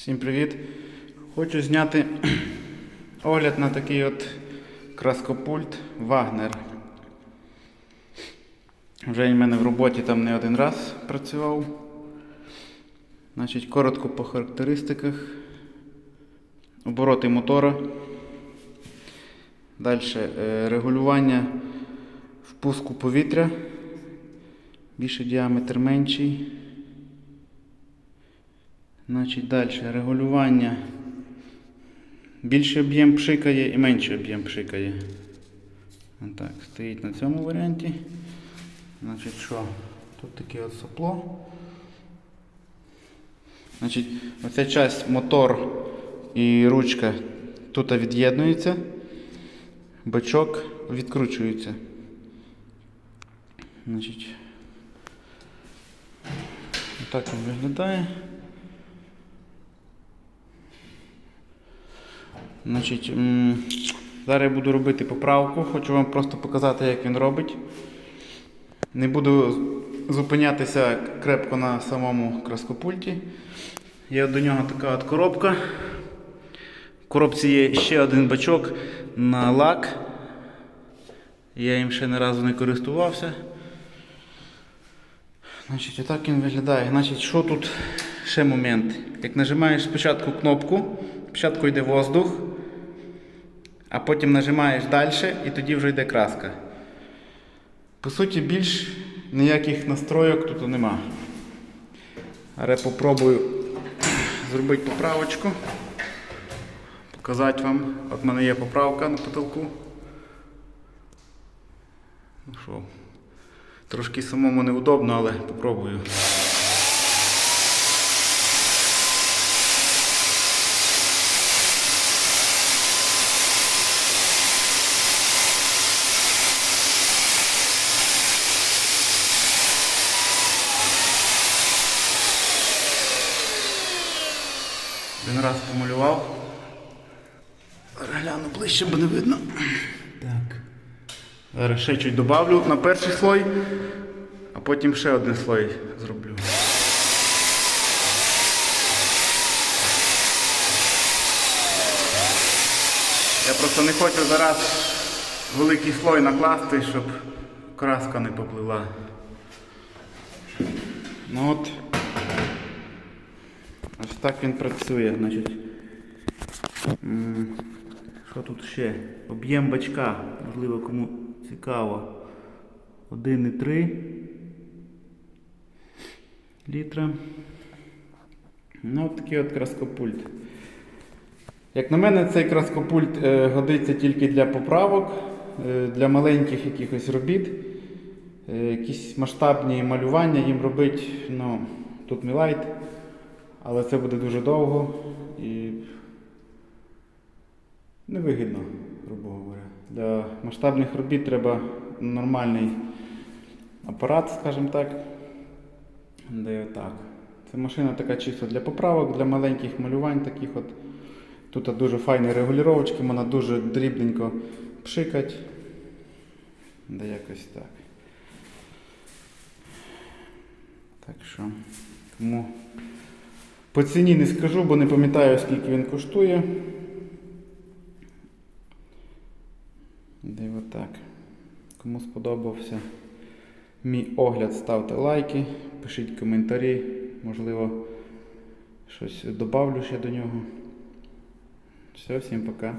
Всім привіт! Хочу зняти огляд на такий от краскопульт Wagner. Вже він в мене в роботі там не один раз працював. Значить, коротко по характеристиках. Обороти мотора. Далі регулювання впуску повітря. Більше діаметр менший. Значить, далі регулювання. Більший об'єм пшикає і менший об'єм пшикає. Так, стоїть на цьому варіанті. Значить, що? Тут таке от сопло. Значить, оця часть мотор і ручка тут від'єднується. Бачок відкручується. Значить, так він виглядає. Значить, зараз я буду робити поправку. Хочу вам просто показати, як він робить. Не буду зупинятися крепко на самому краскопульті. Є до нього така от коробка. В коробці є ще один бачок на лак. Я їм ще ні разу не користувався. Значить, отак він виглядає. Значить, що тут ще момент? Як нажимаєш спочатку кнопку, спочатку йде воздух, а потім нажимаєш далі і тоді вже йде краска. По суті, більш ніяких настройок тут нема. Але попробую зробити поправочку. Показати вам. От в мене є поправка на потолку. Ну що, трошки самому неудобно, але попробую. Один раз помалював. Гляну ближче, бо не видно. Так. Зараз ще чуть добавлю на перший слой, а потім ще один слой зроблю. Я просто не хочу зараз великий слой накласти, щоб краска не поплила. Ну от. Так він працює. Значить. Що тут ще? Об'єм бачка, можливо, кому цікаво. 1,3 літра. Ну, от такий от краскопульт. Як на мене, цей краскопульт е, годиться тільки для поправок, е, для маленьких якихось робіт. Е, якісь масштабні малювання їм робити, ну, тут не лайт, але це буде дуже довго і невигідно, грубо говоря. Для масштабних робіт треба нормальний апарат, скажімо так. Де отак. Це машина така чисто для поправок, для маленьких малювань таких от. Тут дуже файні регулювачки, вона дуже дрібненько пшикать. Да якось так. Так що, кому по ціні не скажу, бо не пам'ятаю, скільки він коштує. Де так. Кому сподобався мій огляд, ставте лайки, пишіть коментарі, можливо, щось добавлю ще до нього. Все, всім пока.